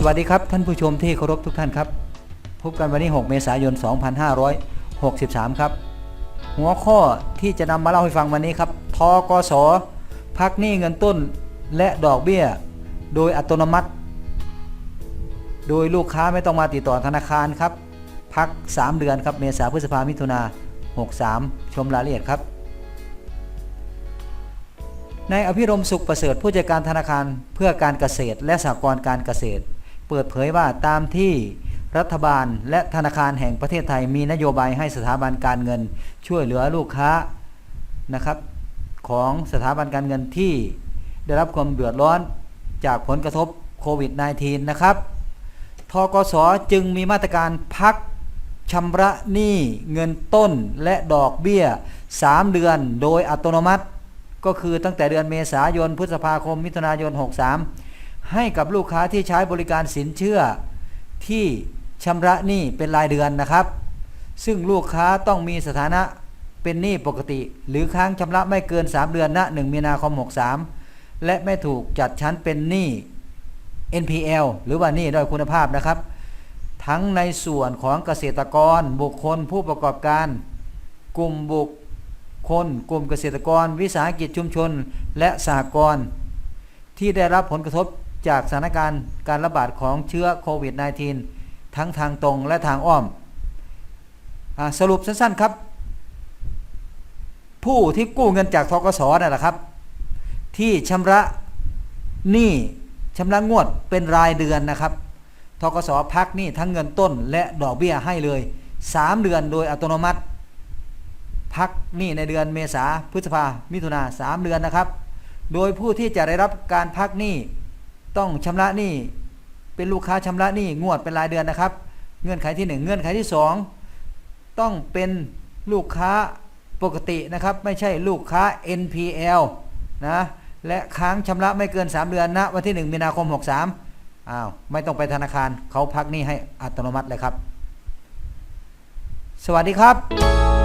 สวัสดีครับ ท่านผู้ชมที่เคารพทุกท่านครับ พบกันวันนี้ 6 เมษายน 2563 ครับ หัวข้อที่จะนำมาเล่าให้ฟังวันนี้ครับทกสพักหนี้เงินต้นและดอกเบี้ย โดยอัตโนมัติ โดยลูกค้าไม่ต้องมาติดต่อธนาคารครับ พัก 3 เดือนครับเมษาพฤษภามิถุนา63 ชมรายละเอียดครับนายอภิรมสุขประเสริฐผู้จัดการธนาคารเพื่อการเกษตรและสหกรณ์การเกษตร เปิดเผยว่าตามที่รัฐบาลและธนาคารแห่งประเทศไทยมีนโยบายให้สถาบันการเงิน ช่วยเหลือลูกค้านะครับของสถาบันการเงินที่ได้รับความเดือดร้อนจากผลกระทบโควิด -19 นะครับ ทกสจึงมีมาตรการพักชำระหนี้เงินต้นและดอกเบี้ย 3 เดือนโดยอัตโนมัติ ก็คือตั้งแต่เดือนเมษายนพฤษภาคมมิถุนายน 63 ให้กับลูกค้าที่ใช้บริการสินเชื่อ ที่ชำระหนี้เป็นรายเดือนนะครับ ซึ่งลูกค้าต้องมีสถานะเป็นหนี้ปกติ หรือค้างชำระไม่เกิน 3 เดือนณ1มีนาคม 63 และไม่ถูกจัดชั้นเป็นหนี้ NPL หรือว่าหนี้ด้อยคุณภาพนะครับ ทั้งในส่วนของเกษตรกร บุคคลผู้ประกอบการ กลุ่มบุคคล กลุ่มเกษตรกร วิสาหกิจชุมชน และสหกรณ์ที่ได้รับผลกระทบ จากสถานการณ์การระบาดของเชื้อโควิด -19 ทั้งทางตรงและทางอ้อมอสรุปสั้นๆครับ ผู้ที่กู้เงินจากทกสนั่นแหละครับ ที่ชำระหนี้ชำระงวดเป็นรายเดือนนะครับทกสพักหนี้ทั้งเงินต้นและดอกเบี้ยให้เลย 3 เดือนโดยอัตโนมัติ พักหนี้ในเดือนเมษาพฤษภามิถุนาสามเดือนนะครับ โดยผู้ที่จะได้รับการพักหนี้ ต้องชำระหนี้เป็นลูกค้าชำระหนี้งวดเป็นรายเดือนนะครับ เงื่อนไขที่ 1 เงื่อนไขที่ 2 ต้องเป็นลูกค้าปกตินะครับ ไม่ใช่ลูกค้า NPL นะและค้างชำระไม่เกิน 3 เดือนณวันที่ 1 มีนาคม 63อ้าวไม่ต้องไปธนาคารเขาพักหนี้ให้อัตโนมัติเลยครับ สวัสดีครับ